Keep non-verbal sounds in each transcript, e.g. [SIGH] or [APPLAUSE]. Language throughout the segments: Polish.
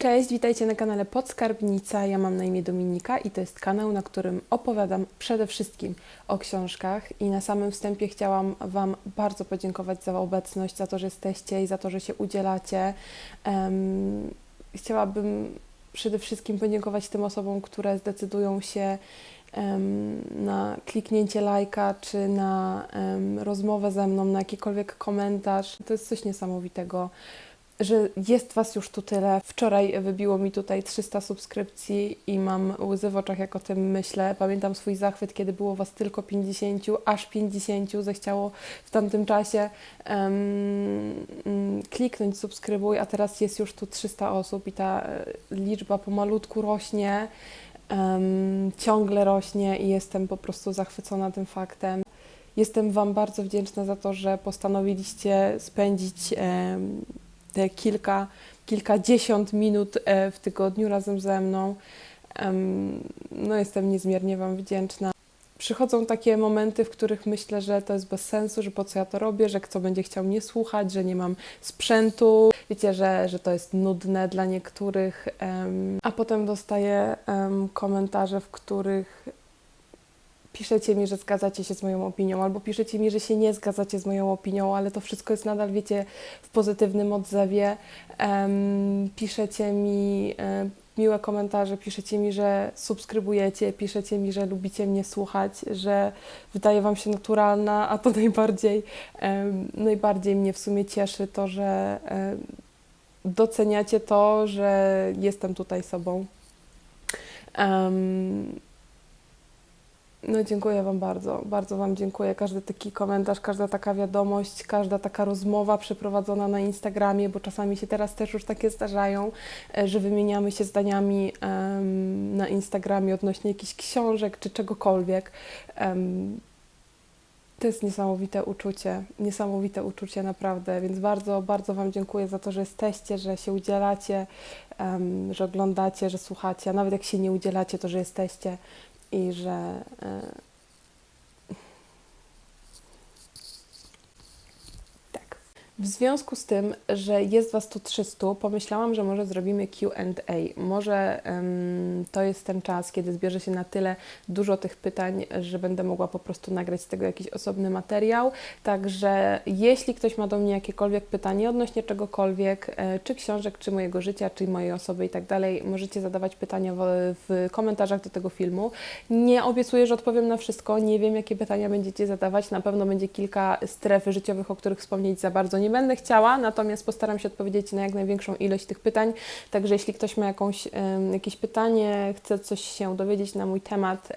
Cześć, witajcie na kanale Podskarbnica. Ja mam na imię Dominika i to jest kanał, na którym opowiadam przede wszystkim o książkach. I na samym wstępie chciałam Wam bardzo podziękować za obecność, za to, że jesteście i za to, że się udzielacie. Um, chciałabym przede wszystkim podziękować tym osobom, które zdecydują się um, na kliknięcie lajka czy na um, rozmowę ze mną, na jakikolwiek komentarz. To jest coś niesamowitego że jest Was już tu tyle. Wczoraj wybiło mi tutaj 300 subskrypcji i mam łzy w oczach, jak o tym myślę. Pamiętam swój zachwyt, kiedy było Was tylko 50, aż 50. Zechciało w tamtym czasie um, kliknąć subskrybuj, a teraz jest już tu 300 osób i ta e, liczba pomalutku rośnie. Um, ciągle rośnie i jestem po prostu zachwycona tym faktem. Jestem Wam bardzo wdzięczna za to, że postanowiliście spędzić te kilka, kilkadziesiąt minut e, w tygodniu razem ze mną. No, jestem niezmiernie Wam wdzięczna. Przychodzą takie momenty, w których myślę, że to jest bez sensu, że po co ja to robię, że kto będzie chciał mnie słuchać, że nie mam sprzętu. Wiecie, że, że to jest nudne dla niektórych. A potem dostaję komentarze, w których piszecie mi, że zgadzacie się z moją opinią, albo piszecie mi, że się nie zgadzacie z moją opinią, ale to wszystko jest nadal, wiecie, w pozytywnym odzewie. Um, piszecie mi um, miłe komentarze, piszecie mi, że subskrybujecie, piszecie mi, że lubicie mnie słuchać, że wydaje Wam się naturalna, a to [LAUGHS] najbardziej, um, najbardziej mnie w sumie cieszy to, że doceniacie to, że jestem tutaj sobą. Um, no dziękuję Wam bardzo, bardzo Wam dziękuję. Każdy taki komentarz, każda taka wiadomość, każda taka rozmowa przeprowadzona na Instagramie, bo czasami się teraz też już takie zdarzają, e, że wymieniamy się zdaniami um, na Instagramie odnośnie jakichś książek czy czegokolwiek. Um, to jest niesamowite uczucie, niesamowite uczucie naprawdę, więc bardzo, bardzo Wam dziękuję za to, że jesteście, że się udzielacie, um, że oglądacie, że słuchacie, a nawet jak się nie udzielacie, to że jesteście i że W związku z tym, że jest Was tu 300, pomyślałam, że może zrobimy QA. Może um, to jest ten czas, kiedy zbierze się na tyle dużo tych pytań, że będę mogła po prostu nagrać z tego jakiś osobny materiał. Także jeśli ktoś ma do mnie jakiekolwiek pytanie odnośnie czegokolwiek, e, czy książek, czy mojego życia, czy mojej osoby i tak dalej, możecie zadawać pytania w, w komentarzach do tego filmu. Nie obiecuję, że odpowiem na wszystko. Nie wiem, jakie pytania będziecie zadawać. Na pewno będzie kilka stref życiowych, o których wspomnieć za bardzo nie nie będę chciała, natomiast postaram się odpowiedzieć na jak największą ilość tych pytań. Także jeśli ktoś ma jakąś, jakieś pytanie, chce coś się dowiedzieć na mój temat,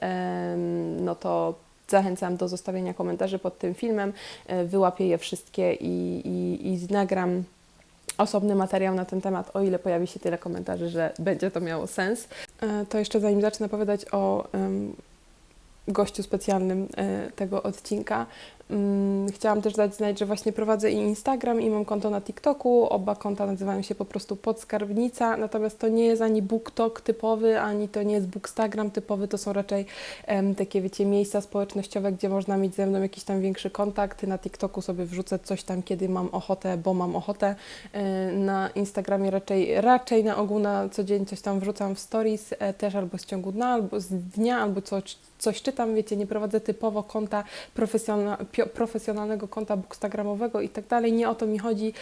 no to zachęcam do zostawienia komentarzy pod tym filmem. E, wyłapię je wszystkie i, i, i nagram osobny materiał na ten temat, o ile pojawi się tyle komentarzy, że będzie to miało sens. E, to jeszcze zanim zacznę opowiadać o gościu specjalnym e, tego odcinka, chciałam też dać znać, że właśnie prowadzę i Instagram i mam konto na TikToku. Oba konta nazywają się po prostu Podskarbnica, natomiast to nie jest ani BookTok typowy, ani to nie jest Bookstagram typowy, to są raczej um, takie, wiecie, miejsca społecznościowe, gdzie można mieć ze mną jakiś tam większy kontakt. Na TikToku sobie wrzucę coś tam, kiedy mam ochotę, bo mam ochotę. E, na Instagramie raczej, raczej na ogół na co dzień coś tam wrzucam w stories, e, też albo z ciągu dnia, albo z dnia, albo coś, coś czytam, wiecie, nie prowadzę typowo konta profesjonalnego profesjonalnego konta bookstagramowego i tak dalej. Nie o to mi chodzi.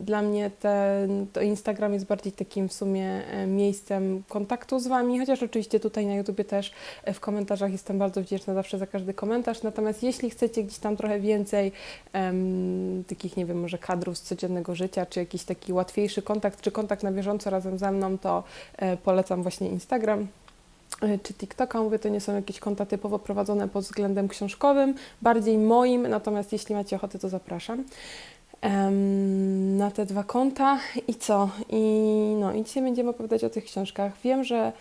Dla mnie ten, to Instagram jest bardziej takim w sumie miejscem kontaktu z Wami, chociaż oczywiście tutaj na YouTubie też e, w komentarzach jestem bardzo wdzięczna zawsze za każdy komentarz. Natomiast jeśli chcecie gdzieś tam trochę więcej takich, nie wiem, może kadrów z codziennego życia, czy jakiś taki łatwiejszy kontakt, czy kontakt na bieżąco razem ze mną, to e, polecam właśnie Instagram. E, czy TikToka, mówię, to nie są jakieś konta typowo prowadzone pod względem książkowym, bardziej moim, natomiast jeśli macie ochotę, to zapraszam na te dwa konta. I co? I, no, I dzisiaj będziemy opowiadać o tych książkach. Wiem, że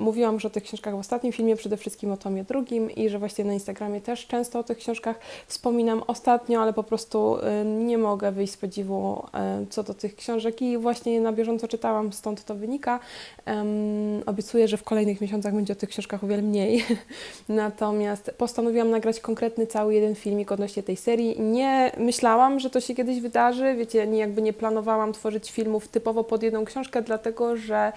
mówiłam już o tych książkach w ostatnim filmie, przede wszystkim o tomie drugim i że właśnie na Instagramie też często o tych książkach wspominam ostatnio, ale po prostu y, nie mogę wyjść z podziwu y, co do tych książek i właśnie je na bieżąco czytałam, stąd to wynika. Obiecuję, że w kolejnych miesiącach będzie o tych książkach o wiele mniej. [LAUGHS] Natomiast postanowiłam nagrać konkretny cały jeden filmik odnośnie tej serii. Nie myślałam, że to się kiedyś wydarzy, wiecie, nie, jakby nie planowałam tworzyć filmów typowo pod jedną książkę, dlatego że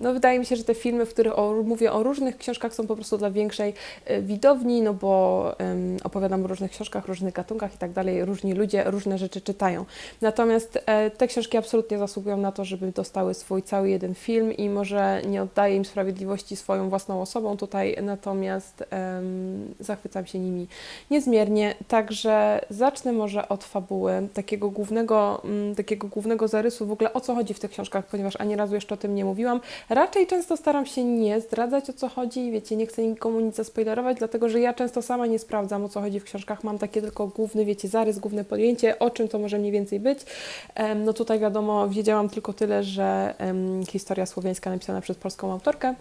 no wydaje mi się, że te filmy, w których o, mówię o różnych książkach są po prostu dla większej e, widowni, no bo um, opowiadam o różnych książkach, różnych gatunkach i tak dalej, różni ludzie różne rzeczy czytają. Natomiast e, te książki absolutnie zasługują na to, żeby dostały swój cały jeden film i może nie oddaję im sprawiedliwości swoją własną osobą tutaj, natomiast um, zachwycam się nimi niezmiernie. Także zacznę może od fabuły, takiego głównego, um, takiego głównego zarysu w ogóle o co chodzi w tych książkach, ponieważ ani razu jeszcze o tym nie mówiłam. Raczej często staram się nie zdradzać o co chodzi, wiecie, nie chcę nikomu nic zaspoilerować, dlatego że ja często sama nie sprawdzam o co chodzi w książkach, mam takie tylko główny, wiecie, zarys, główne podjęcie, o czym to może mniej więcej być. No tutaj wiadomo, wiedziałam tylko tyle, że historia słowiańska napisana przez polską autorkę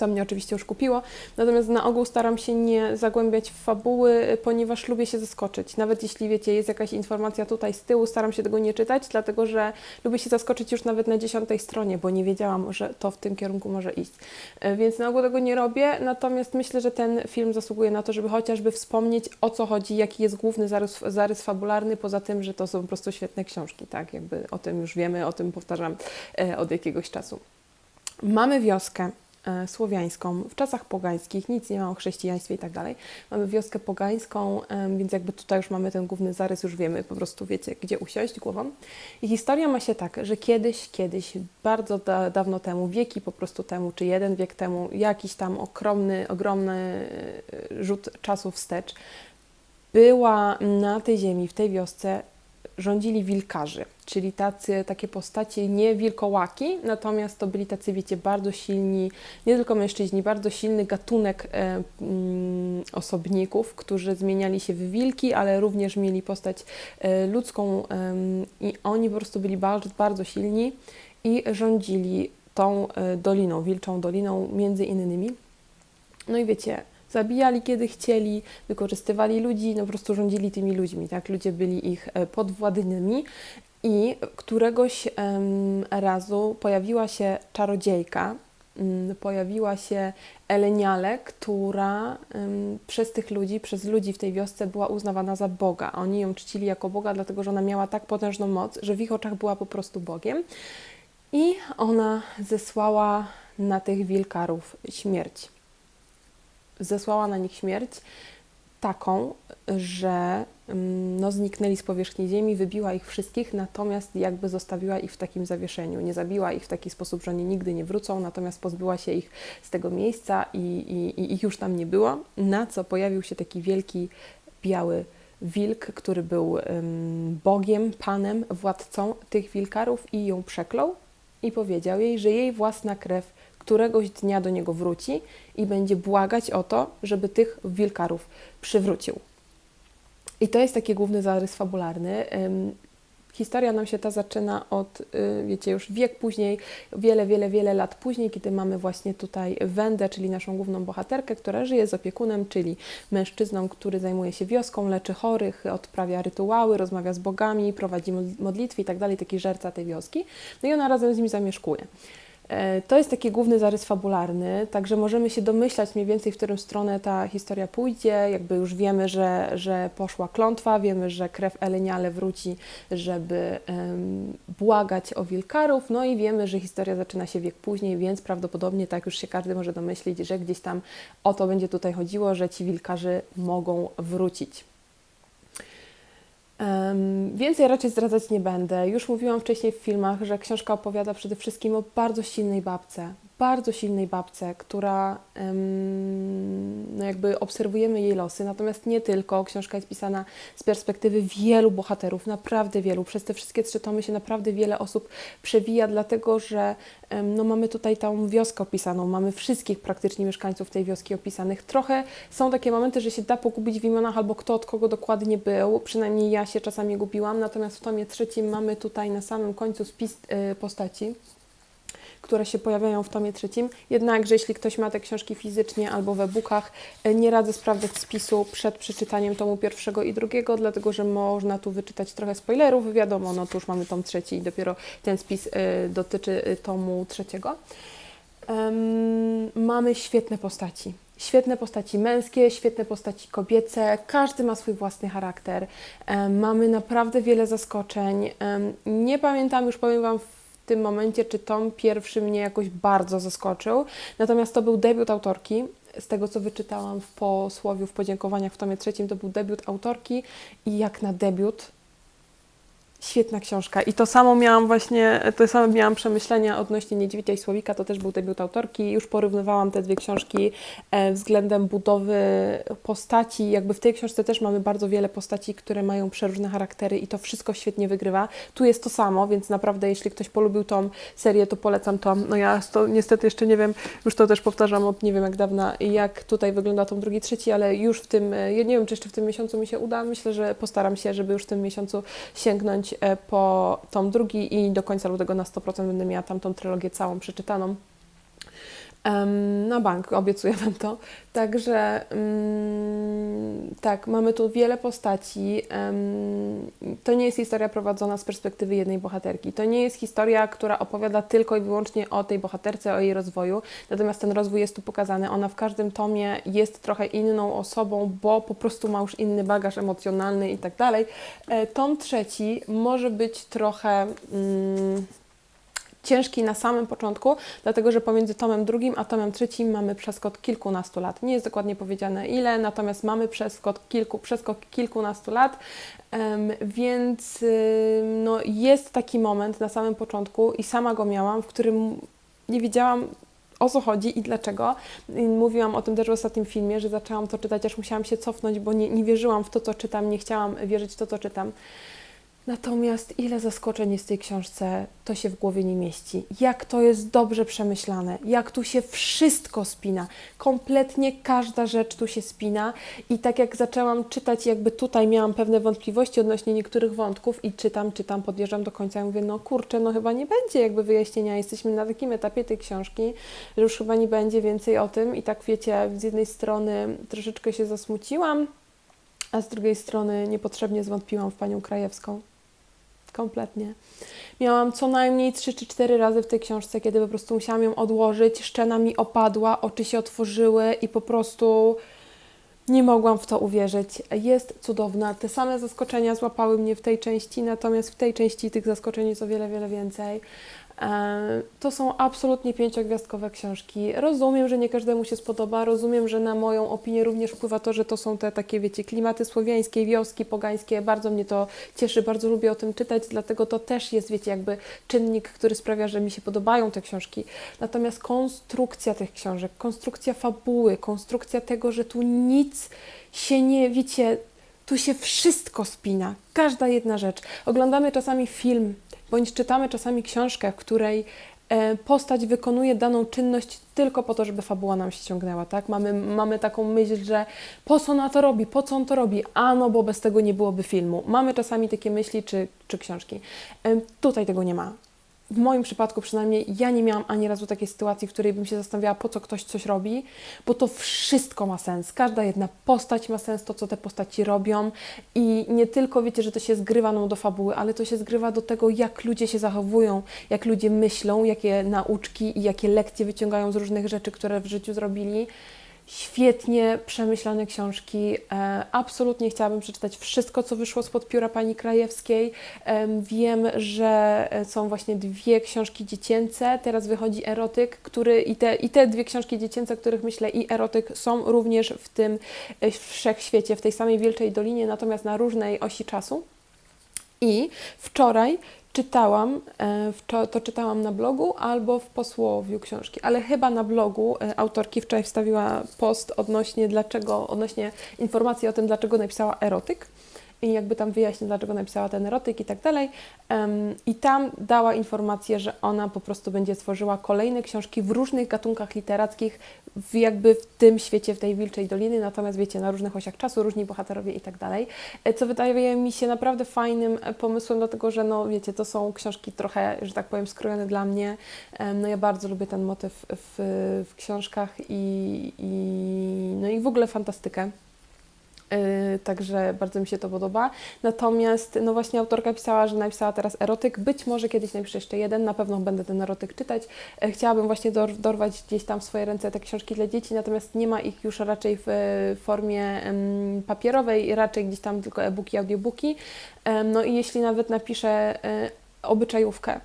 co mnie oczywiście już kupiło. Natomiast na ogół staram się nie zagłębiać w fabuły, ponieważ lubię się zaskoczyć. Nawet jeśli wiecie, jest jakaś informacja tutaj z tyłu, staram się tego nie czytać, dlatego że lubię się zaskoczyć już nawet na dziesiątej stronie, bo nie wiedziałam, że to w tym kierunku może iść. E, więc na ogół tego nie robię, natomiast myślę, że ten film zasługuje na to, żeby chociażby wspomnieć o co chodzi, jaki jest główny zarys, zarys fabularny, poza tym, że to są po prostu świetne książki, tak? Jakby o tym już wiemy, o tym powtarzam e, od jakiegoś czasu. Mamy wioskę, słowiańską w czasach pogańskich, nic nie ma o chrześcijaństwie i tak dalej. Mamy wioskę pogańską, więc jakby tutaj już mamy ten główny zarys, już wiemy, po prostu wiecie, gdzie usiąść głową. I historia ma się tak, że kiedyś, kiedyś, bardzo da, dawno temu, wieki po prostu temu, czy jeden wiek temu, jakiś tam ogromny, ogromny e, rzut czasu wstecz, była na tej ziemi, w tej wiosce rządzili wilkarzy, czyli tacy, takie postacie nie wilkołaki, natomiast to byli tacy, wiecie, bardzo silni, nie tylko mężczyźni, bardzo silny gatunek e, mm, osobników, którzy zmieniali się w wilki, ale również mieli postać e, ludzką e, i oni po prostu byli bardzo, bardzo silni i rządzili tą e, doliną, wilczą doliną między innymi. No i wiecie, zabijali kiedy chcieli, wykorzystywali ludzi, no po prostu rządzili tymi ludźmi, tak? Ludzie byli ich e, podwładnymi i któregoś um, razu pojawiła się czarodziejka, um, pojawiła się Eleniale, która um, przez tych ludzi, przez ludzi w tej wiosce była uznawana za Boga. Oni ją czcili jako Boga, dlatego że ona miała tak potężną moc, że w ich oczach była po prostu Bogiem. I ona zesłała na tych wilkarów śmierć zesłała na nich śmierć taką, że mm, no, zniknęli z powierzchni ziemi, wybiła ich wszystkich, natomiast jakby zostawiła ich w takim zawieszeniu. Nie zabiła ich w taki sposób, że oni nigdy nie wrócą, natomiast pozbyła się ich z tego miejsca i, i, i ich już tam nie było, na co pojawił się taki wielki, biały wilk, który był bogiem, panem, władcą tych wilkarów i ją przeklął i powiedział jej, że jej własna krew któregoś dnia do niego wróci i będzie błagać o to, żeby tych wilkarów przywrócił. I to jest taki główny zarys fabularny. Historia nam się ta zaczyna od, y, wiecie, już wiek później, wiele, wiele, wiele lat później, kiedy mamy właśnie tutaj Wendę, czyli naszą główną bohaterkę, która żyje z opiekunem, czyli mężczyzną, który zajmuje się wioską, leczy chorych, odprawia rytuały, rozmawia z bogami, prowadzi modlitwy i tak dalej, taki żerca tej wioski. No i ona razem z nim zamieszkuje. E, to jest taki główny zarys fabularny, także możemy się domyślać mniej więcej, w którą stronę ta historia pójdzie. Jakby już wiemy, że, że poszła klątwa, wiemy, że krew Eleniale wróci, żeby um, błagać o wilkarów, no i wiemy, że historia zaczyna się wiek później, więc prawdopodobnie tak już się każdy może domyślić, że gdzieś tam o to będzie tutaj chodziło, że ci wilkarze mogą wrócić. Więcej raczej zdradzać nie będę. Już mówiłam wcześniej w filmach, że książka opowiada przede wszystkim o bardzo silnej babce, bardzo silnej babce, która no jakby obserwujemy jej losy, natomiast nie tylko. Książka jest pisana z perspektywy wielu bohaterów, naprawdę wielu. Przez te wszystkie trzy tomy się naprawdę wiele osób przewija, dlatego że no mamy tutaj tą wioskę opisaną, mamy wszystkich praktycznie mieszkańców tej wioski opisanych. Trochę są takie momenty, że się da pogubić w imionach albo kto od kogo dokładnie był, przynajmniej ja się czasami gubiłam, natomiast w tomie trzecim mamy tutaj na samym końcu spis y, postaci które się pojawiają w tomie trzecim. Jednakże jeśli ktoś ma te książki fizycznie albo w e-bookach, e, nie radzę sprawdzać spisu przed przeczytaniem tomu pierwszego i drugiego, dlatego że można tu wyczytać trochę spoilerów. Wiadomo, no tu już mamy tom trzeci i dopiero ten spis e, dotyczy e, tomu trzeciego. Em, mamy świetne postaci. Świetne postaci męskie, świetne postaci kobiece, każdy ma swój własny charakter. Mamy naprawdę wiele zaskoczeń. Nie pamiętam, już powiem Wam tym momencie, czy tom pierwszy mnie jakoś bardzo zaskoczył. Natomiast to był debiut autorki. Z tego, co wyczytałam w posłowiu, w podziękowaniach w tomie trzecim, to był debiut autorki i jak na debiut Świetna książka. I to samo miałam właśnie, to samo miałam przemyślenia odnośnie Niedźwiedzia i Słowika, to też był debiut autorki. Już porównywałam te dwie książki e, względem budowy postaci. Jakby w tej książce też mamy bardzo wiele postaci, które mają przeróżne charaktery i to wszystko świetnie wygrywa. Tu jest to samo, więc naprawdę jeśli ktoś polubił tą serię, to polecam to. No ja to niestety jeszcze nie wiem, już to też powtarzam od nie wiem jak dawna, jak tutaj wygląda tom drugi, trzeci, ale już w tym, e, ja nie wiem czy jeszcze w tym miesiącu mi się uda, myślę, że postaram się, żeby już w tym miesiącu sięgnąć po tom drugi i do końca lutego na 100% będę miała tamtą trylogię całą przeczytaną. Na bank, obiecuję Wam to. Także mm, tak, mamy tu wiele postaci. To nie jest historia prowadzona z perspektywy jednej bohaterki. To nie jest historia, która opowiada tylko i wyłącznie o tej bohaterce, o jej rozwoju. Natomiast ten rozwój jest tu pokazany. Ona w każdym tomie jest trochę inną osobą, bo po prostu ma już inny bagaż emocjonalny i tak dalej. E, Tom trzeci może być trochę. Mm, ciężki na samym początku, dlatego że pomiędzy tomem drugim a tomem trzecim mamy przeskok kilkunastu lat. Nie jest dokładnie powiedziane ile, natomiast mamy przeskok, kilku, przeskok kilkunastu lat, więc no, jest taki moment na samym początku i sama go miałam, w którym nie wiedziałam o co chodzi i dlaczego. Mówiłam o tym też w ostatnim filmie, że zaczęłam to czytać, aż musiałam się cofnąć, bo nie, nie wierzyłam w to, co czytam, nie chciałam wierzyć w to, co czytam. Natomiast ile zaskoczeń jest w tej książce, to się w głowie nie mieści. Jak to jest dobrze przemyślane, jak tu się wszystko spina. Kompletnie każda rzecz tu się spina. I tak jak zaczęłam czytać, jakby tutaj miałam pewne wątpliwości odnośnie niektórych wątków i czytam, czytam, podjeżdżam do końca i mówię, no kurczę, no chyba nie będzie jakby wyjaśnienia. Jesteśmy na takim etapie tej książki, że już chyba nie będzie więcej o tym. I tak wiecie, z jednej strony troszeczkę się zasmuciłam, a z drugiej strony niepotrzebnie zwątpiłam w panią Krajewską. Kompletnie. Miałam co najmniej 3 czy 4 razy w tej książce, kiedy po prostu musiałam ją odłożyć, szczena mi opadła, oczy się otworzyły i po prostu nie mogłam w to uwierzyć. Jest cudowna. Te same zaskoczenia złapały mnie w tej części, natomiast w tej części tych zaskoczeń jest o wiele, wiele więcej. E, To są absolutnie pięciogwiazdkowe książki. Rozumiem, że nie każdemu się spodoba. Rozumiem, że na moją opinię również wpływa to, że to są te takie, wiecie, klimaty słowiańskie, wioski pogańskie. Bardzo mnie to cieszy, bardzo lubię o tym czytać, dlatego to też jest, wiecie, jakby czynnik, który sprawia, że mi się podobają te książki. Natomiast konstrukcja tych książek, konstrukcja fabuły, konstrukcja tego, że tu nic się nie, wiecie, tu się wszystko spina, każda jedna rzecz. Oglądamy czasami film, bądź czytamy czasami książkę, w której e, postać wykonuje daną czynność tylko po to, żeby fabuła nam się ciągnęła, tak? Mamy, mamy taką myśl, że po co ona to robi, po co on to robi? A no, bo bez tego nie byłoby filmu. Mamy czasami takie myśli czy, czy książki. E, Tutaj tego nie ma. W moim przypadku przynajmniej ja nie miałam ani razu takiej sytuacji, w której bym się zastanawiała, po co ktoś coś robi, bo to wszystko ma sens. Każda jedna postać ma sens, to co te postaci robią i nie tylko wiecie, że to się zgrywa nam do fabuły, ale to się zgrywa do tego, jak ludzie się zachowują, jak ludzie myślą, jakie nauczki i jakie lekcje wyciągają z różnych rzeczy, które w życiu zrobili. Świetnie przemyślane książki. E, absolutnie chciałabym przeczytać wszystko, co wyszło spod pióra pani Krajewskiej. Em, wiem, że e, są właśnie dwie książki dziecięce. Teraz wychodzi erotyk, który i te, i te dwie książki dziecięce, o których myślę, i erotyk są również w tym e, wszechświecie, w tej samej Wilczej Dolinie, natomiast na różnej osi czasu. I wczoraj czytałam, e, to czytałam na blogu albo w posłowiu książki, ale chyba na blogu e, autorki wczoraj wstawiła post odnośnie dlaczego, odnośnie informacji o tym, dlaczego napisała erotyk. I jakby tam wyjaśni, dlaczego napisała ten erotyk i tak dalej. I tam dała informację, że ona po prostu będzie tworzyła kolejne książki w różnych gatunkach literackich, w jakby w tym świecie, w tej Wilczej Doliny, natomiast wiecie, na różnych osiach czasu, różni bohaterowie i tak dalej, E, co wydaje mi się naprawdę fajnym e, pomysłem, dlatego że no wiecie, to są książki trochę, że tak powiem, skrojone dla mnie. No ja bardzo lubię ten motyw w, w książkach i, i, no i w ogóle fantastykę. Yy, Także bardzo mi się to podoba. Natomiast, no właśnie, autorka pisała, że napisała teraz erotyk. Być może kiedyś napiszę jeszcze jeden, na pewno będę ten erotyk czytać. E, Chciałabym właśnie dor- dorwać gdzieś tam w swoje ręce te książki dla dzieci, natomiast nie ma ich już raczej w formie papierowej, raczej gdzieś tam tylko e-booki, audiobooki. No i jeśli nawet napiszę e, obyczajówkę,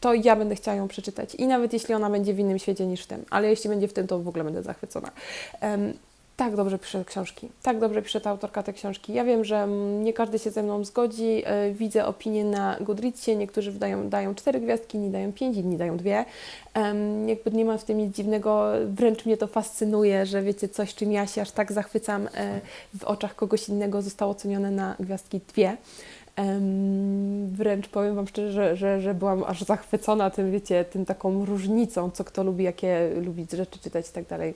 to ja będę chciała ją przeczytać. I nawet jeśli ona będzie w innym świecie niż w tym, ale jeśli będzie w tym, to w ogóle będę zachwycona. Em, tak dobrze pisze książki, tak dobrze pisze ta autorka te książki. Ja wiem, że nie każdy się ze mną zgodzi. e, Widzę opinie na Goodreadsie, niektórzy dają, dają cztery gwiazdki, inni dają pięć, inni dają dwie. Jakby nie ma w tym nic dziwnego, wręcz mnie to fascynuje, że wiecie, coś czym ja się aż tak zachwycam e, w oczach kogoś innego zostało ocenione na gwiazdki dwie. Wręcz powiem Wam szczerze, że, że, że byłam aż zachwycona tym, wiecie, tym taką różnicą, co kto lubi, jakie lubi rzeczy czytać i tak dalej.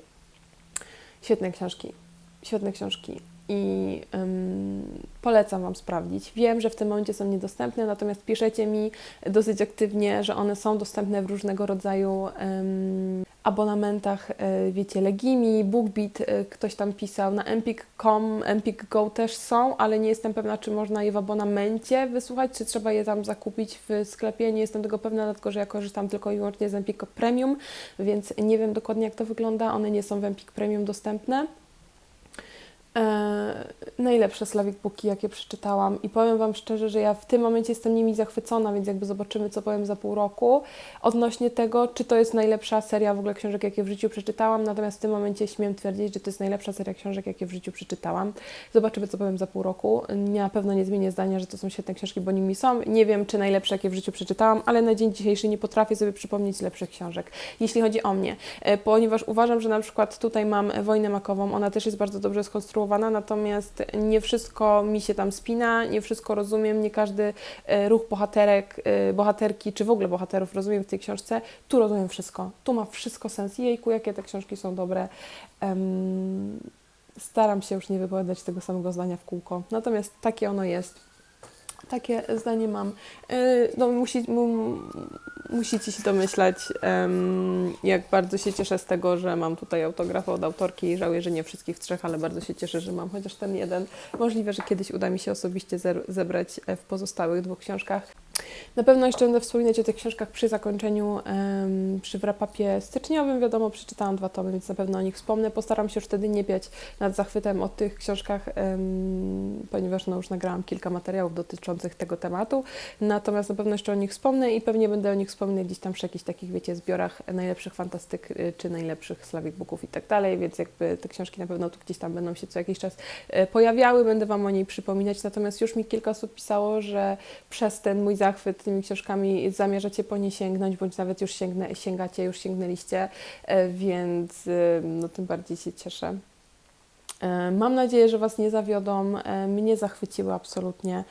Świetne książki, świetne książki i em, polecam Wam sprawdzić. Wiem, że w tym momencie są niedostępne, natomiast piszecie mi dosyć aktywnie, że one są dostępne w różnego rodzaju em, abonamentach, e, wiecie, Legimi, BookBeat, e, ktoś tam pisał, na Empik.com, Empik Go też są, ale nie jestem pewna, czy można je w abonamencie wysłuchać, czy trzeba je tam zakupić w sklepie, nie jestem tego pewna, dlatego że ja korzystam tylko i wyłącznie z Empik Premium, więc nie wiem dokładnie jak to wygląda, one nie są w Empik Premium dostępne. E, najlepsze Slavic Booki, jakie przeczytałam i powiem Wam szczerze, że ja w tym momencie jestem nimi zachwycona, więc jakby zobaczymy, co powiem za pół roku odnośnie tego, czy to jest najlepsza seria w ogóle książek, jakie w życiu przeczytałam, natomiast w tym momencie śmiem twierdzić, że to jest najlepsza seria książek, jakie w życiu przeczytałam. Zobaczymy, co powiem za pół roku. Na pewno nie zmienię zdania, że to są świetne książki, bo nimi są. Nie wiem, czy najlepsze, jakie w życiu przeczytałam, ale na dzień dzisiejszy nie potrafię sobie przypomnieć lepszych książek, jeśli chodzi o mnie, E, ponieważ uważam, że na przykład tutaj mam Wojnę Makową, ona też jest bardzo dobrze skonstruowana, natomiast nie wszystko mi się tam spina, nie wszystko rozumiem, nie każdy e, ruch bohaterek, e, bohaterki, czy w ogóle bohaterów rozumiem w tej książce. Tu rozumiem wszystko. Tu ma wszystko sens. Jejku, jakie te książki są dobre. Em, staram się już nie wypowiadać tego samego zdania w kółko. Natomiast takie ono jest. Takie zdanie mam. E, No, musi, mu, musicie się domyślać, jak bardzo się cieszę z tego, że mam tutaj autograf od autorki żałuję, że nie wszystkich trzech, ale bardzo się cieszę, że mam chociaż ten jeden. Możliwe, że kiedyś uda mi się osobiście zebrać e, w pozostałych dwóch książkach. Na pewno jeszcze będę wspominać o tych książkach przy zakończeniu, przy wrapapie styczniowym. Wiadomo, przeczytałam dwa tomy, więc na pewno o nich wspomnę. Postaram się już wtedy nie biać nad zachwytem o tych książkach, ponieważ no, już nagrałam kilka materiałów dotyczących tego tematu. Natomiast na pewno jeszcze o nich wspomnę i pewnie będę o nich wspominać gdzieś tam przy jakichś takich, wiecie, zbiorach najlepszych fantastyk y, czy najlepszych Slavic Booków i tak dalej, więc jakby te książki na pewno tu gdzieś tam będą się co jakiś czas e, pojawiały, będę Wam o niej przypominać. Natomiast już mi kilka osób pisało, że przez ten mój zachwyt tymi książkami zamierzacie po nie sięgnąć, bądź nawet już sięgacie, już sięgnęliście, e, więc e, no, tym bardziej się cieszę. E, Mam nadzieję, że Was nie zawiodą. E, Mnie zachwyciły absolutnie.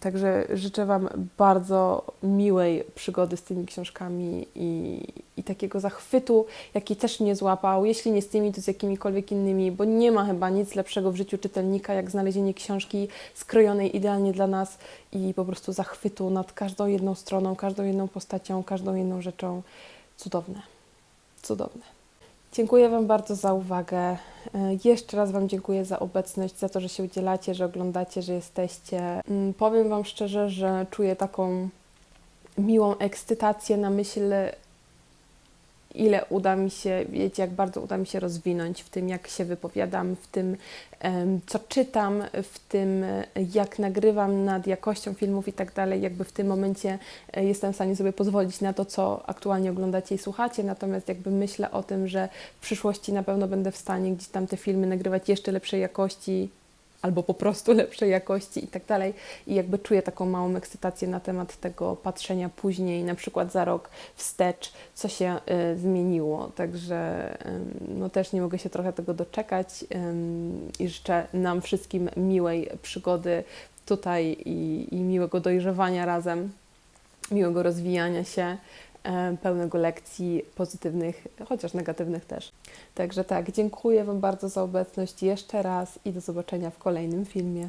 Także życzę Wam bardzo miłej przygody z tymi książkami i, i takiego zachwytu, jaki też mnie złapał. Jeśli nie z tymi, to z jakimikolwiek innymi, bo nie ma chyba nic lepszego w życiu czytelnika, jak znalezienie książki skrojonej idealnie dla nas i po prostu zachwytu nad każdą jedną stroną, każdą jedną postacią, każdą jedną rzeczą. Cudowne. Cudowne. Dziękuję Wam bardzo za uwagę. E, Jeszcze raz Wam dziękuję za obecność, za to, że się udzielacie, że oglądacie, że jesteście. Mm, Powiem Wam szczerze, że czuję taką miłą ekscytację na myśl, ile uda mi się, wiecie, jak bardzo uda mi się rozwinąć w tym, jak się wypowiadam, w tym, co czytam, w tym, jak nagrywam nad jakością filmów i tak dalej. Jakby w tym momencie e, jestem w stanie sobie pozwolić na to, co aktualnie oglądacie i słuchacie, natomiast jakby myślę o tym, że w przyszłości na pewno będę w stanie gdzieś tam te filmy nagrywać jeszcze lepszej jakości, albo po prostu [LAUGHS] lepszej jakości i tak dalej. I jakby czuję taką małą ekscytację na temat tego patrzenia później, na przykład za rok wstecz, co się y, zmieniło. Także ym, no też nie mogę się trochę tego doczekać ym, i życzę nam wszystkim miłej przygody tutaj i, i miłego dojrzewania razem, miłego rozwijania się, pełnego lekcji pozytywnych, chociaż negatywnych też. Także tak, dziękuję Wam bardzo za obecność jeszcze raz i do zobaczenia w kolejnym filmie.